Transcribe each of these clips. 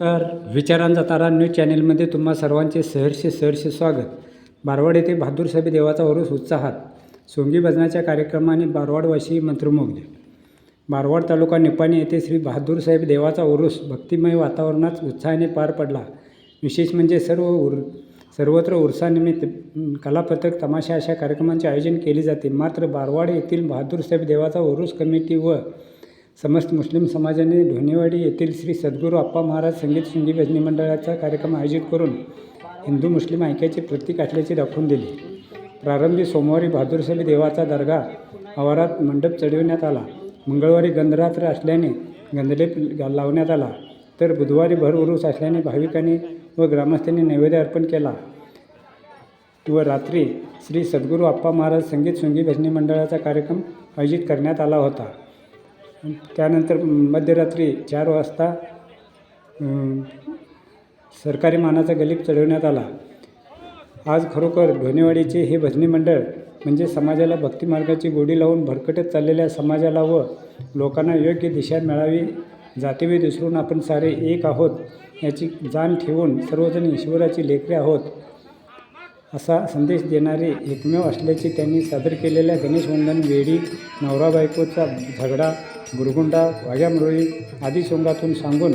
तर विचारांचा तारा न्यूज चॅनेलमध्ये तुम्हा सर्वांचे सहर्ष सहर्ष स्वागत. बारवाड येथे बहादूर साहेब देवाचा ओरोस उत्साहात सोंगी भजनाच्या कार्यक्रमाने बारवाडवासी मंत्रमुग्ध. बारवाड तालुका निपाणी येथे श्री बहादूर साहेब देवाचा उरुस भक्तिमय वातावरणात उत्साहाने पार पडला. विशेष म्हणजे सर्व उर सर्वत्र उरसानिमित्त कलापथक तमाशा अशा कार्यक्रमांचे आयोजन केले जाते. मात्र बारवाड येथील बहादूर साहेब देवाचा उरुस कमिटी व समस्त मुस्लिम समाजाने ढोणेवाडी येथील श्री सद्गुरू आप्पा महाराज संगीत सुंदी भजनी मंडळाचा कार्यक्रम आयोजित करून हिंदू मुस्लिम ऐक्याचे प्रतीक असल्याचे दाखवून दिले. प्रारंभी सोमवारी बहादूरसाहेब देवाचा दर्गा आवारात मंडप चढविण्यात आला. मंगळवारी गंधरात्र असल्याने गंधलेप लावण्यात आला. तर बुधवारी भरउरूस असल्याने भाविकांनी व ग्रामस्थांनी नैवेद्य अर्पण केला. व रात्री श्री सद्गुरू आप्पा महाराज संगीत सुंगी भजनी मंडळाचा कार्यक्रम आयोजित करण्यात आला होता. त्यानंतर मध्यरात्री चार वाजता सरकारी मानाचा गलीप चढवण्यात आला. आज खरोखर ढोणेवाडीचे हे भजनी मंडळ म्हणजे समाजाला भक्तिमार्गाची गोडी लावून भरकटत चाललेल्या समाजाला व लोकांना योग्य दिशा मिळावी जातीभेद विसरून आपण सारे एक आहोत याची जाण ठेवून सर्वजण ईश्वराची लेकरे आहोत असा संदेश देणारे एकमेव असल्याचे त्यांनी सादर केलेल्या गणेशवंदन वेडी नवरा बायकोचा झगडा गुरगुंडा वाघ्यामुरळी आदी सोंगातून सांगून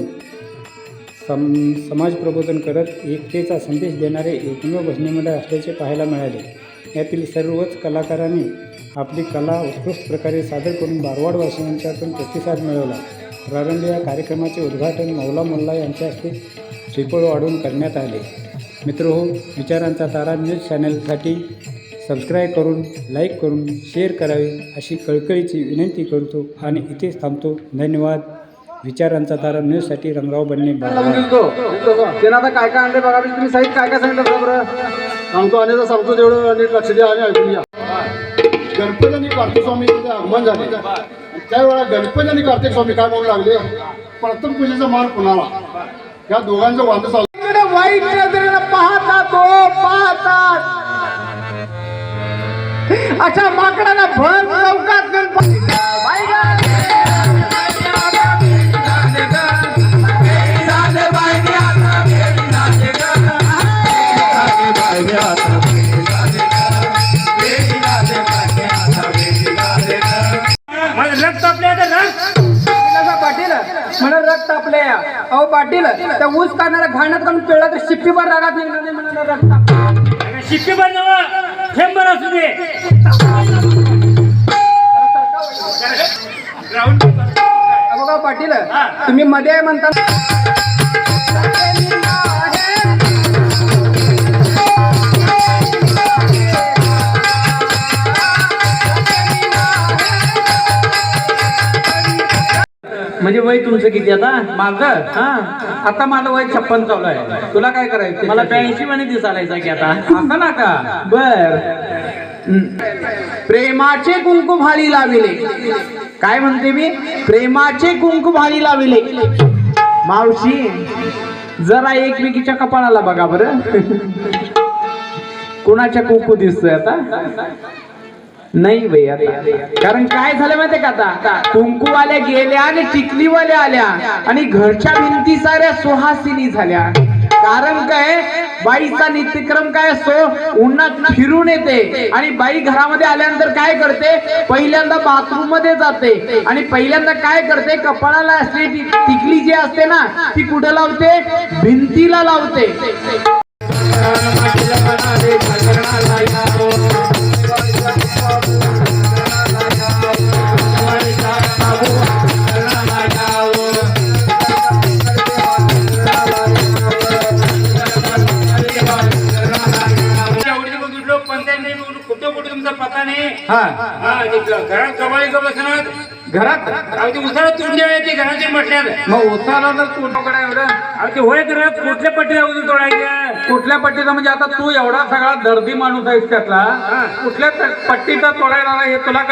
सम समाज प्रबोधन करत एकतेचा संदेश देणारे एकमेव भजनी असल्याचे पाहायला मिळाले. यातील सर्वच कलाकारांनी आपली कला उत्कृष्ट प्रकारे सादर करून बारवाडवासियांच्यातून प्रतिसाद मिळवला. प्रारंभी या कार्यक्रमाचे उद्घाटन मौला मोल्ला यांच्या हस्ते श्रीफळ वाढवून करण्यात आले. मित्र हो विचारांचा तारा न्यूज चॅनलसाठी सबस्क्राईब करून लाईक करून शेअर करावे अशी कळकळीची विनंती करतो आणि इथेच थांबतो. धन्यवाद. विचारांचा तारा न्यूजसाठी रंगराव बनणे लावून आता काय काय आणले बघा तुम्ही साहित्य काय काय सांगितलं बरोबर सांगतो आणि सांगतो तेवढं नीट लक्ष द्या आणि ऐकून घ्या. गणपती आणि कार्तिक स्वामीचं आगमन झाले. त्यावेळेला गणपती आणि कार्तिक स्वामी काय म्हणू लागले? प्रथम पूजेचा मान कुणाला? या दोघांचं वाद चालू. अशा माकडाला भर चौकात गणपती रक्त आपले अहो पाटील त्या ऊस काढणारा घाण्यात काढून पिळला तर शिप्पीभर रागात निघणार नाही म्हणा रक्त. आपलं. शिट्टी बन नवा थेंबर असू दे. ग्राउंड बघा पाटील तुम्ही मध्ये आहे म्हणता. म्हणजे वय तुमचं किती आता? माझं? हा. आता माझं वय छप्पन चालू आहे. तुला काय करायचं? मला ब्याऐंशी म्हणे दिसायला की आता. असं ना का? बर. प्रेमाचे कुंकू भारी लाविले. काय म्हणते मी? प्रेमाचे कुंकू भारी लाविले. मावशी जरा एकमेकीच्या कपाळाला बघा बरं. कुणाच्या कुंकू दिसतोय आता? नाही बाई आता. कारण काय झालं माहितीये का आता? कुंकूवाल्या गेल्या आणि टिकलीवाल्या आल्या आणि घरच्या भिंती साऱ्या सुहासिनी झाल्या. कारण काय? बाईचा नित्यक्रम काय असतो? उन्हात फिरून येते आणि बाई घरामध्ये आल्यानंतर काय करते? पहिल्यांदा बाथरूममध्ये जाते आणि पहिल्यांदा काय करते? कपाळाला असलेली टिकली जी असते ना ती कुठं लावते? भिंतीला लावते. बघितलं कुठं कुठं तुमचा पत्ता नाही. हा. हा ते घरात कमाई का बसणार. घरात? अहो ते उसाला आहे ते घराचे म्हटल्यात मग उसाला तर तोंडाकडे एवढं. अहो ते होय तर कुठल्या पट्टीला उजून तोडायचं कुठल्या पट्टीचा? म्हणजे आता तू एवढा सगळा दर्दी माणूस आहेस त्यातला. कुठल्या त- पट्टीचा तोडायला हे तुला